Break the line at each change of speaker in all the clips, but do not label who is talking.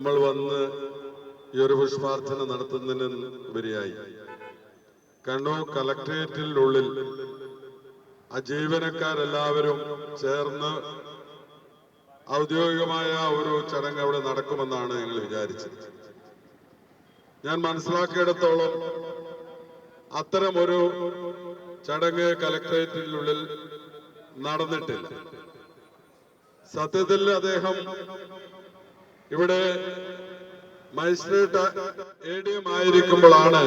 നമ്മൾ വന്ന് ഈ ഒരു പുഷ്പാർച്ചന നടത്തുന്നതിന് ഉപരിയായി കണ്ണൂർ കലക്ട്രേറ്റിനുള്ളിൽ ആ ജീവനക്കാരെല്ലാവരും ചേർന്ന് ഔദ്യോഗികമായ ഒരു ചടങ്ങ് അവിടെ നടക്കുമെന്നാണ് ഞങ്ങൾ വിചാരിച്ചത്. ഞാൻ മനസ്സിലാക്കിയിടത്തോളം അത്തരം ഒരു ചടങ്ങ് കലക്ട്രേറ്റിനുള്ളിൽ നടന്നിട്ടില്ല. സത്യത്തിൽ അദ്ദേഹം ഇവിടെ മജിസ്ട്രേറ്റ് എ ഡി എം ആയിരിക്കുമ്പോഴാണ്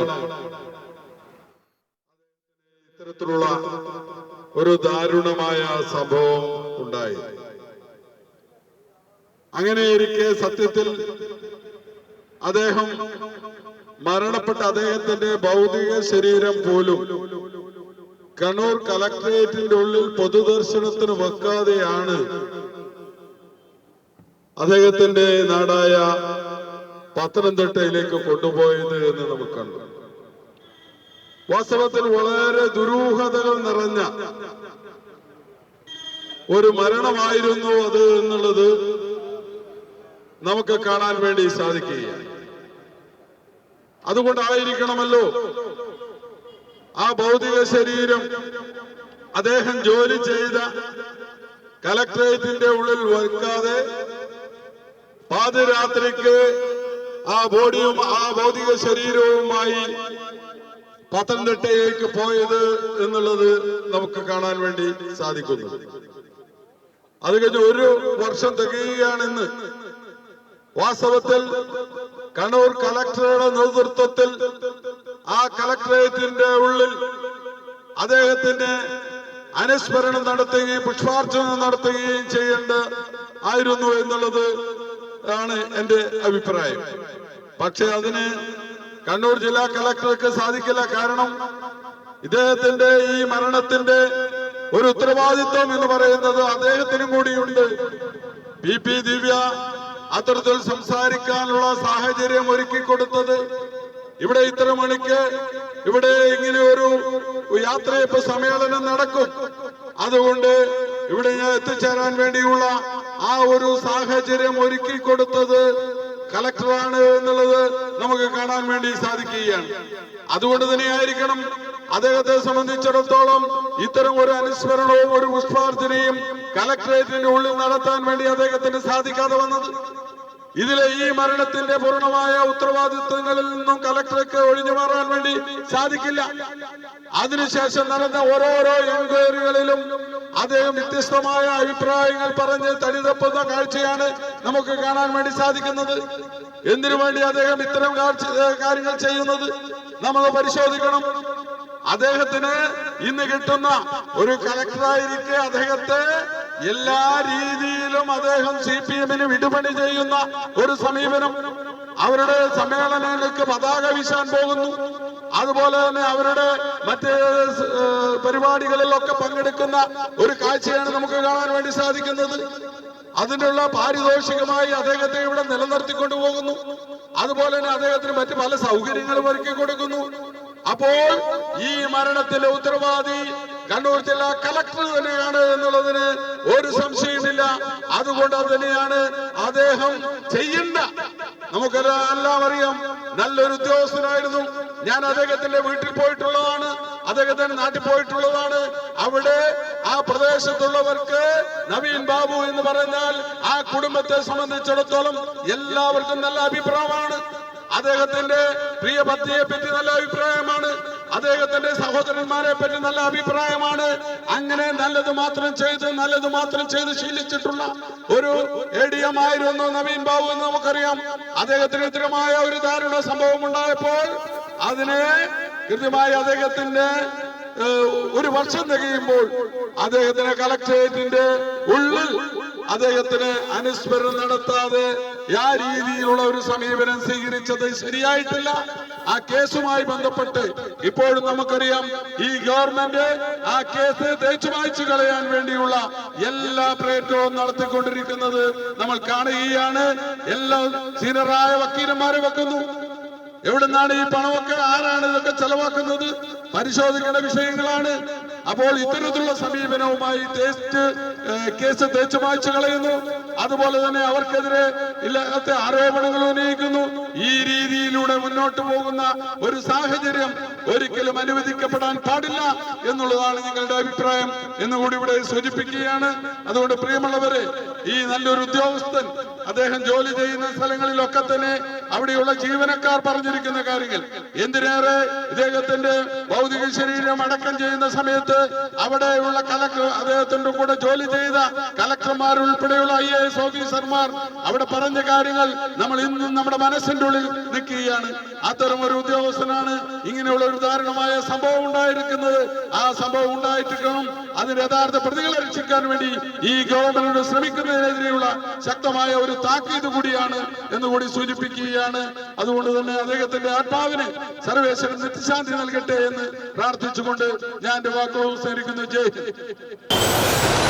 ഇത്തരത്തിലുള്ള ഒരു ദാരുണമായ സംഭവം ഉണ്ടായി അങ്ങനെയിരിക്കെ സത്യത്തിൽ അദ്ദേഹം മരണപ്പെട്ട അദ്ദേഹത്തിന്റെ ഭൗതിക ശരീരം പോലും കണ്ണൂർ കലക്ടറേറ്റിന്റെ ഉള്ളിൽ പൊതുദർശനത്തിന് വെക്കാതെയാണ് അദ്ദേഹത്തിന്റെ നാടായ പത്തനംതിട്ടയിലേക്ക് കൊണ്ടുപോയത് എന്ന് നമുക്ക് കണ്ടു. വാസ്തവത്തിൽ വളരെ ദുരൂഹതകൾ നിറഞ്ഞ ഒരു മരണമായിരുന്നു അത് എന്നുള്ളത് നമുക്ക് കാണാൻ വേണ്ടി സാധിക്കുകയാണ്. അതുകൊണ്ടായിരിക്കണമല്ലോ ആ ഭൗതിക ശരീരം അദ്ദേഹം ജോലി ചെയ്ത കലക്ട്രേറ്റിന്റെ ഉള്ളിൽ വെക്കാതെ പാതിരാത്രിക്ക് ആ ബോഡിയും ആ ഭൗതിക ശരീരവുമായി പത്തനംതിട്ടയിലേക്ക് പോയത് എന്നുള്ളത് നമുക്ക് കാണാൻ വേണ്ടി സാധിക്കുന്നു. അത് കഴിഞ്ഞ് ഒരു വർഷം തികയുകയാണെന്ന് വാസ്തവത്തിൽ കണ്ണൂർ കലക്ടറുടെ നേതൃത്വത്തിൽ ആ കലക്ടറേറ്റിന്റെ ഉള്ളിൽ അദ്ദേഹത്തിന്റെ അനുസ്മരണം നടത്തുകയും പുഷ്പാർച്ചന നടത്തുകയും ചെയ്യേണ്ട ആയിരുന്നു എന്നുള്ളത് ആണ് എന്റെ അഭിപ്രായം. പക്ഷെ അതിന് കണ്ണൂർ ജില്ലാ കളക്ടർക്ക് സാധിക്കില്ല കാരണം ഇദ്ദേഹത്തിന്റെ ഈ മരണത്തിന്റെ ഒരു ഉത്തരവാദിത്വം എന്ന് പറയുന്നത് അദ്ദേഹത്തിനും കൂടിയുണ്ട്. പി. പി. ദിവ്യ അത്തരത്തിൽ സംസാരിക്കാനുള്ള സാഹചര്യം ഒരുക്കി കൊടുത്തത് ഇവിടെ ഇത്ര മണിക്ക് ഇവിടെ ഇങ്ങനെ ഒരു യാത്രയപ്പ് സമ്മേളനം നടക്കും. അതുകൊണ്ട് ഇവിടെ ഞാൻ എത്തിച്ചേരാൻ വേണ്ടിയുള്ള ആ ഒരു സാഹചര്യം ഒരുക്കി കൊടുത്തത് കലക്ടറാണ് എന്നുള്ളത് നമുക്ക് കാണാൻ വേണ്ടി സാധിക്കുകയാണ്. അതുകൊണ്ട് തന്നെ ആയിരിക്കണം അദ്ദേഹത്തെ സംബന്ധിച്ചിടത്തോളം ഇത്തരം ഒരു അനുസ്മരണവും ഒരു പുഷ്പാർച്ചനയും കലക്ടറേറ്റിന്റെ ഉള്ളിൽ നടത്താൻ വേണ്ടി അദ്ദേഹത്തിന് സാധിക്കാതെ വന്നത്. ഇതിലെ ഈ മരണത്തിന്റെ പൂർണമായ ഉത്തരവാദിത്വങ്ങളിൽ നിന്നും കലക്ടർക്ക് ഒഴിഞ്ഞു മാറാൻ വേണ്ടി സാധിക്കില്ല. അതിനുശേഷം നടന്ന ഓരോരോ എൻക്വയറികളിലും അദ്ദേഹം വ്യത്യസ്തമായ അഭിപ്രായങ്ങൾ പറഞ്ഞ് തടിതപ്പുന്ന കാഴ്ചയാണ് നമുക്ക് കാണാൻ വേണ്ടി സാധിക്കുന്നത്. എന്തിനു വേണ്ടി അദ്ദേഹം ഇത്തരം കാര്യങ്ങൾ ചെയ്യുന്നത്? നമ്മൾ പരിശോധിക്കണം. അദ്ദേഹത്തിന് ഇന്ന് കിട്ടുന്ന ഒരു കലക്ടറായിരിക്കെ അദ്ദേഹത്തെ എല്ലാ രീതിയിലും അദ്ദേഹം സി പി എമ്മിന് വിടുപണി ചെയ്യുന്ന ഒരു സമീപനം അവരുടെ സമ്മേളനങ്ങൾക്ക് പതാക വീശാൻ പോകുന്നു. അതുപോലെ തന്നെ അവരുടെ മറ്റ് പരിപാടികളിലൊക്കെ പങ്കെടുക്കുന്ന ഒരു കാഴ്ചയാണ് നമുക്ക് കാണാൻ വേണ്ടി സാധിക്കുന്നത്. അതിനുള്ള പാരിതോഷികമായി അദ്ദേഹത്തെ ഇവിടെ നിലനിർത്തിക്കൊണ്ടു പോകുന്നു. അതുപോലെ തന്നെ അദ്ദേഹത്തിന് മറ്റ് പല സൗകര്യങ്ങളും ഒരുക്കി കൊടുക്കുന്നു. അപ്പോൾ ഈ മരണത്തിലെ ഉത്തരവാദി കണ്ണൂർ ജില്ലാ കളക്ടർ തന്നെയാണ് എന്നുള്ളതിന് ഒരു സംശയമില്ല അതുകൊണ്ട് അത് തന്നെയാണ് അദ്ദേഹം ചെയ്യേണ്ട. നമുക്കെല്ലാം എല്ലാം അറിയാം നല്ലൊരു ഉദ്യോഗസ്ഥനായിരുന്നു. ഞാൻ അദ്ദേഹത്തിന്റെ വീട്ടിൽ പോയിട്ടുള്ളതാണ് അദ്ദേഹത്തിന്റെ നാട്ടിൽ പോയിട്ടുള്ളതാണ്. അവിടെ ആ പ്രദേശത്തുള്ളവർക്ക് നവീൻ ബാബു എന്ന് പറഞ്ഞാൽ ആ കുടുംബത്തെ സംബന്ധിച്ചിടത്തോളം എല്ലാവർക്കും നല്ല അഭിപ്രായമാണ്. അദ്ദേഹത്തിന്റെ പ്രിയ പത്നിയെ പറ്റി നല്ല അഭിപ്രായമാണ്. അദ്ദേഹത്തിന്റെ സഹോദരന്മാരെ പറ്റി നല്ല അഭിപ്രായമാണ്. അങ്ങനെ നല്ലത് മാത്രം ചെയ്ത് നല്ലത് മാത്രം ചെയ്ത് ശീലിച്ചിട്ടുള്ള ഒരു എ ഡി എം ആയിരുന്നു നവീൻ ബാബു എന്ന് നമുക്കറിയാം. അദ്ദേഹത്തിന് ഇത്തരമായ ഒരു ദാരുണ സംഭവം ഉണ്ടായപ്പോൾ അതിനെ കൃത്യമായി അദ്ദേഹത്തിന്റെ ഒരു വർഷം തികയുമ്പോൾ അദ്ദേഹത്തിന്റെ കളക്ടറേറ്റിന്റെ ഉള്ളിൽ അദ്ദേഹത്തിന് അനുസ്മരണം നടത്താതെ ആ രീതിയിലുള്ള ഒരു സമീപനം സ്വീകരിച്ചത് ശരിയായിട്ടില്ല. ആ കേസുമായി ബന്ധപ്പെട്ട് ഇപ്പോഴും നമുക്കറിയാം ഈ ഗവൺമെന്റ് ആ കേസ് തേച്ചു വായിച്ചു കളയാൻ വേണ്ടിയുള്ള എല്ലാ പ്രയത്നവും നടത്തിക്കൊണ്ടിരിക്കുന്നത് നമ്മൾ കാണുകയാണ്. എല്ലാ സീനിയറായ വക്കീലന്മാരെ വെക്കുന്നു. എവിടുന്നാണ് ഈ പണമൊക്കെ ആരാണ് ഇതൊക്കെ ചെലവാക്കുന്നത്? പരിശോധിക്കേണ്ട വിഷയങ്ങളാണ്. അപ്പോൾ ഇത്തരത്തിലുള്ള സമീപനവുമായി ടേസ്റ്റ് ഏഹ്, കേസ് തേച്ചു മായ്ച്ചു കളയുന്നു. അതുപോലെ തന്നെ അവർക്കെതിരെ ഇല്ലാത്ത ആരോപണങ്ങൾ ഉന്നയിക്കുന്നു. ഈ രീതിയിലൂടെ മുന്നോട്ട് പോകുന്ന ഒരു സാഹചര്യം ഒരിക്കലും അനുവദിക്കപ്പെടാൻ പാടില്ല എന്നുള്ളതാണ് നിങ്ങളുടെ അഭിപ്രായം എന്നുകൂടി ഇവിടെ സൂചിപ്പിക്കുകയാണ്. അതുകൊണ്ട് പ്രിയമുള്ളവരെ ഈ നല്ലൊരു ഉദ്യോഗസ്ഥൻ അദ്ദേഹം ജോലി ചെയ്യുന്ന സ്ഥലങ്ങളിലൊക്കെ തന്നെ അവിടെയുള്ള ജീവനക്കാർ പറഞ്ഞിരിക്കുന്ന കാര്യങ്ങൾ. എന്തിനേറെ ഇദ്ദേഹത്തിന്റെ ഭൗതിക ശരീരം അടക്കം ചെയ്യുന്ന സമയത്ത് അവിടെയുള്ള കലക്ടർ അദ്ദേഹത്തിന്റെ കൂടെ ജോലി ചെയ്ത കലക്ടർമാർ ഉൾപ്പെടെയുള്ള ഐ ഓഫീസർമാർ അവിടെ പറഞ്ഞ കാര്യങ്ങൾ നമ്മൾ ഇന്നും നമ്മുടെ മനസ്സിന്റെ ഉള്ളിൽ നിൽക്കുകയാണ്. അത്തരം ഒരു ഉദ്യോഗസ്ഥനാണ് ഇങ്ങനെയുള്ള ഒരു ദാരുണമായ സംഭവം ഉണ്ടായിരിക്കുന്നത്. ആ സംഭവം ഉണ്ടായിട്ടിരിക്കണം അതിന് യഥാർത്ഥ പ്രതികളെ രക്ഷിക്കാൻ വേണ്ടി ഈ ഗവൺമെന്റ് ശ്രമിക്കുന്നതിനെതിരെയുള്ള ശക്തമായ ഒരു താക്കീത് കൂടിയാണ് എന്ന് കൂടി സൂചിപ്പിക്കുകയാണ്. അതുകൊണ്ട് തന്നെ അദ്ദേഹത്തിന്റെ ആത്മാവിന് സർവേശ്വരൻ നിത്യശാന്തി നൽകട്ടെ എന്ന് പ്രാർത്ഥിച്ചുകൊണ്ട് ഞാൻ എന്റെ വാക്കുകൾ സ്വീകരിക്കുന്നു ജയ്.